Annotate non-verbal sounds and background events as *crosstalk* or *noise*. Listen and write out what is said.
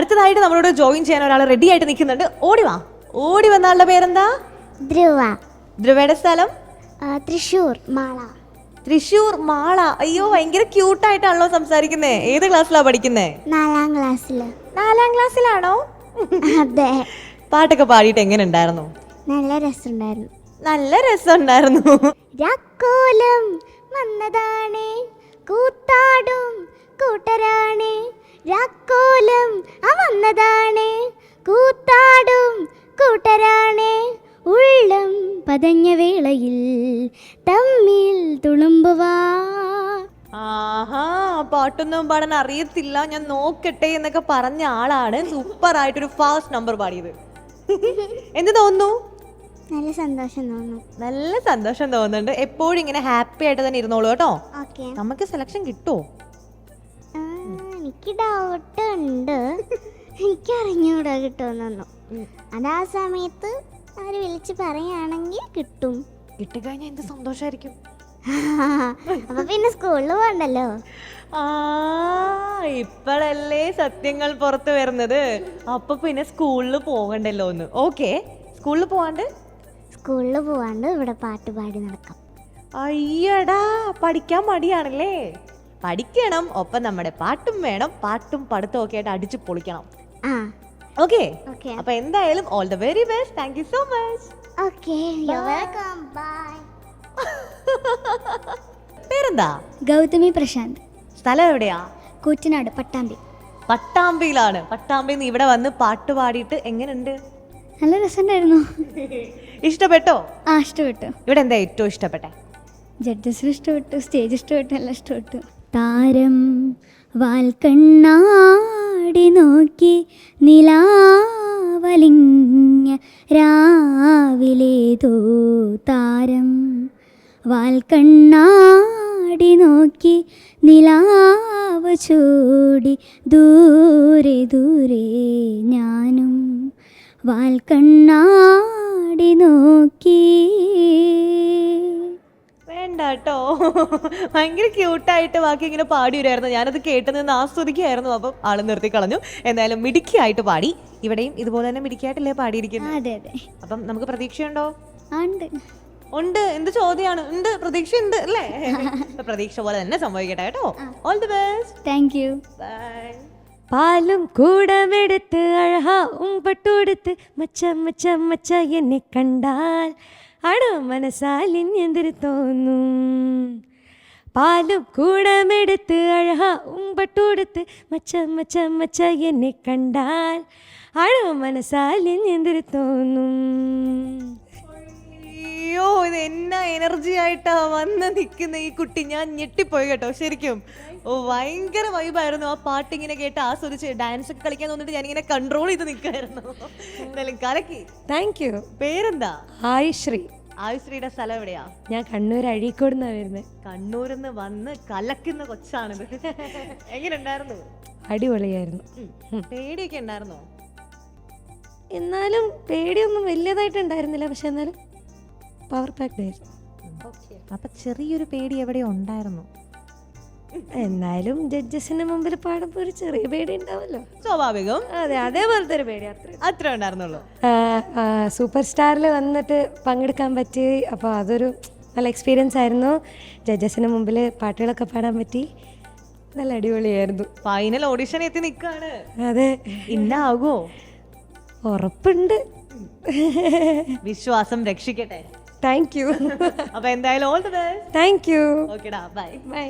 അടുത്തതായിട്ട് നമ്മളോട് ജോയിൻ ചെയ്യാൻ ഒരാൾ റെഡി ആയിട്ട് നിൽക്കുന്നുണ്ട്. ഓടി വാ. ഓടി വന്ന ആളുടെ പേരെന്താ? ധ്രുവ. ധ്രുവയുടെ സ്ഥലം? തൃശൂർ മാള. തൃശൂർ മാള. അയ്യോ ഭയങ്കര ക്യൂട്ടായിട്ടാണല്ലോ സംസാരിക്കുന്നേ. ഏത് ക്ലാസ്സിലാ പഠിക്കുന്നേ? നാലാം ക്ലാസ്സിൽ നാലാം ക്ലാസ്സിലാണോ? അതെ. പാട്ടൊക്കെ പാടിയിട്ട് എങ്ങനെ ഉണ്ടായിരുന്നു നല്ല രസമുണ്ടായിരുന്നു. നല്ല രസമുണ്ടായിരുന്നു. രാക്കോലം. പതഞ്ഞ വേളയിൽ തമ്മിൽ തുളുമ്പുവാ. ആഹാ പാട്ടൊന്നും പാടാൻ അറിയത്തില്ല. ഞാൻ നോക്കട്ടെ എന്നൊക്കെ പറഞ്ഞ ആളാണ്. സൂപ്പർ ആയിട്ടൊരു ഫാസ്റ്റ് നമ്പർ പാടിയത്. എന്ത് തോന്നുന്നു? നല്ല സന്തോഷം തോന്നുന്നു. നല്ല സന്തോഷം തോന്നുന്നുണ്ട്. എപ്പോഴും ഇങ്ങനെ ഹാപ്പി ആയിട്ട് തന്നെ ഇരുന്നോളൂ കേട്ടോ. നമുക്ക് സെലക്ഷൻ കിട്ടുമോ എനിക്ക് ഡൗട്ട് ഉണ്ട്. എനിക്ക് അറിഞ്ഞൂടാ കിട്ടുമെന്നു അതാ സമയത്ത് വിളിച്ച് പറയുകയാണെങ്കിൽ കിട്ടും. കിട്ടിക്കഴിഞ്ഞാൽ എന്ത് സന്തോഷമായിരിക്കും *laughs* അപ്പൊ പിന്നെ സ്കൂളിൽ പോകണ്ടല്ലോ ആ ഇപ്പോഴല്ലേ സത്യങ്ങൾ പുറത്തു വരുന്നത്. അപ്പൊ പിന്നെ സ്കൂളിൽ പോകണ്ടല്ലോ ഒന്ന്. ഓക്കെ സ്കൂളിൽ പോവാണ്ട്? സ്കൂളിൽ പോവാണ്ട് ഇവിടെ പാട്ട് പാടി നടക്കാം. അയ്യടാ പഠിക്കാൻ മടിയാണല്ലേ? പഠിക്കണം ഒപ്പം നമ്മുടെ പാട്ടും വേണം. പാട്ടും പഠിത്തവും ഒക്കെ ആയിട്ട് അടിച്ചു പൊളിക്കണം. ആ. ഓക്കെ അപ്പൊ എന്തായാലും all the very best thank you so much പേരെന്താ? ഗൗതമി പ്രശാന്ത്. സ്ഥലം എവിടെയാ? കൂറ്റനാട് പട്ടാമ്പി. പട്ടാമ്പിയിലാണ്. പട്ടാമ്പിയിൽ നിന്ന് ഇവിടെ വന്ന് പാട്ട് പാടിയിട്ട് എങ്ങനെയുണ്ട് നല്ല രസമുണ്ടായിരുന്നു. *laughs* ഇഷ്ടപ്പെട്ടോ? ആ ഇഷ്ടപ്പെട്ടു. ഇവിടെ എന്താ ഏറ്റവും ഇഷ്ടപ്പെട്ടെ? ജഡ്ജസിന് ഇഷ്ടപ്പെട്ടു സ്റ്റേജ് ഇഷ്ടപ്പെട്ടു എല്ലാം ഇഷ്ടപ്പെട്ടു. താരം വാൽക്കണ്ണാടി നോക്കി നിലാവലിഞ്ഞ രാവിലേതോ താരം. വാൽക്കണ്ണാടി നോക്കി നിലാവ് ചൂടി ദൂരെ ദൂരെ ഞാനും. വാൽക്കണ്ണാടി നോക്കി കേട്ടോ. ഭയങ്കര ക്യൂട്ടായിട്ട് ബാക്കി ഇങ്ങനെ പാടി വരുമായിരുന്നു ഞാനത് കേട്ട് നിന്ന് ആസ്വദിക്കുകയായിരുന്നു. അപ്പം ആൾ നിർത്തി കളഞ്ഞു. എന്തായാലും മിടുക്കിയായിട്ട് പാടി. ഇവിടെയും ഇതുപോലെ തന്നെ മിടുക്കിയായിട്ടല്ലേ പാടിയിരിക്കുന്നത്? അപ്പം നമുക്ക് പ്രതീക്ഷയുണ്ടോ? ഉണ്ട്. എന്ത് ചോദ്യമാണ് ഉണ്ട്. പ്രതീക്ഷ ഉണ്ട് അല്ലേ? *laughs* പ്രതീക്ഷ പോലെ തന്നെ സംഭവിക്കട്ടെ കേട്ടോ. All the best thank you bye പാലും കൂടമെടുത്ത് അഴഹാ ഉമ്പട്ടൊടുത്ത് മച്ച മച്ച മച്ച എന്നെ കണ്ടാൽ അടോ മനസ്സാലിഞ്ഞെന്തിരി തോന്നും. പാലും കൂടമെടുത്ത് അഴഹാ ഉമ്പട്ടൊടുത്ത് മച്ച മച്ച മച്ച എന്നെ കണ്ടാൽ അഴ മനസ്സാലിഞ്ഞെന്തിരി തോന്നും. എനർജി ആയിട്ട് വന്ന് നിൽക്കുന്ന ഈ കുട്ടി. ഞാൻ ഞെട്ടിപ്പോയി കേട്ടോ ശരിക്കും. ഓ ഭയങ്കര വൈബായിരുന്നു ആ പാട്ട് ഇങ്ങനെ കേട്ട് ആസ്വദിച്ച് ഡാൻസ് ഒക്കെ കളിക്കാൻ തോന്നിട്ട് ഞാൻ ഇങ്ങനെ കൺട്രോൾ ചെയ്ത് നിൽക്കായിരുന്നു എന്തായാലും കലക്കി. താങ്ക് യു പേരെന്താ? ഹായ് ശ്രീ ആയുശ്രീയുടെ സ്ഥലം എവിടെയാ? ഞാൻ കണ്ണൂർ അഴീക്കോട് നിന്നാണ് വരുന്നത് കണ്ണൂരിൽ നിന്ന് വന്ന് കലക്കുന്ന കൊച്ചാണിത്. എങ്ങനെ ഉണ്ടായിരുന്നു അടിപൊളിയായിരുന്നു പേടിയൊക്കെ ഉണ്ടായിരുന്നു? എന്നാലും പേടിയൊന്നും വലിയതായിട്ട് ഉണ്ടായിരുന്നില്ല പക്ഷെ എന്നാലും പവർ പാക്ക് ആയിരുന്നു. അപ്പൊ ചെറിയൊരു പേടി എവിടെ ഉണ്ടായിരുന്നു? എന്നാലും ജഡ്ജസിന്റെ മുമ്പിൽ പാടുമ്പോൾ ഒരു ചെറിയ പേടി ഉണ്ടാവല്ലോ. സ്വാഭാവികം. അതെ അതേപോലത്തെ ഒരു പേടി അത്ര അത്ര ഉണ്ടായിരുന്നുള്ളൂ. സൂപ്പർ സ്റ്റാറിൽ വന്നിട്ട് പങ്കെടുക്കാൻ പറ്റി. അപ്പോൾ അതൊരു നല്ല എക്സ്പീരിയൻസ് ആയിരുന്നു. ജഡ്ജസിന് മുമ്പിൽ പാട്ടുകളൊക്കെ പാടാൻ പറ്റി. നല്ല അടിപൊളിയായിരുന്നു. ഫൈനൽ ഓഡിഷൻ എത്തി നിൽക്കാണ് അതെ. ഇന്നാകുമോ ഉറപ്പുണ്ട്. വിശ്വാസം രക്ഷിക്കട്ടെ. താങ്ക് യു *laughs* അപ്പൊ എന്തായാലും all the best thank you ഓക്കെടാ ബൈ ബൈ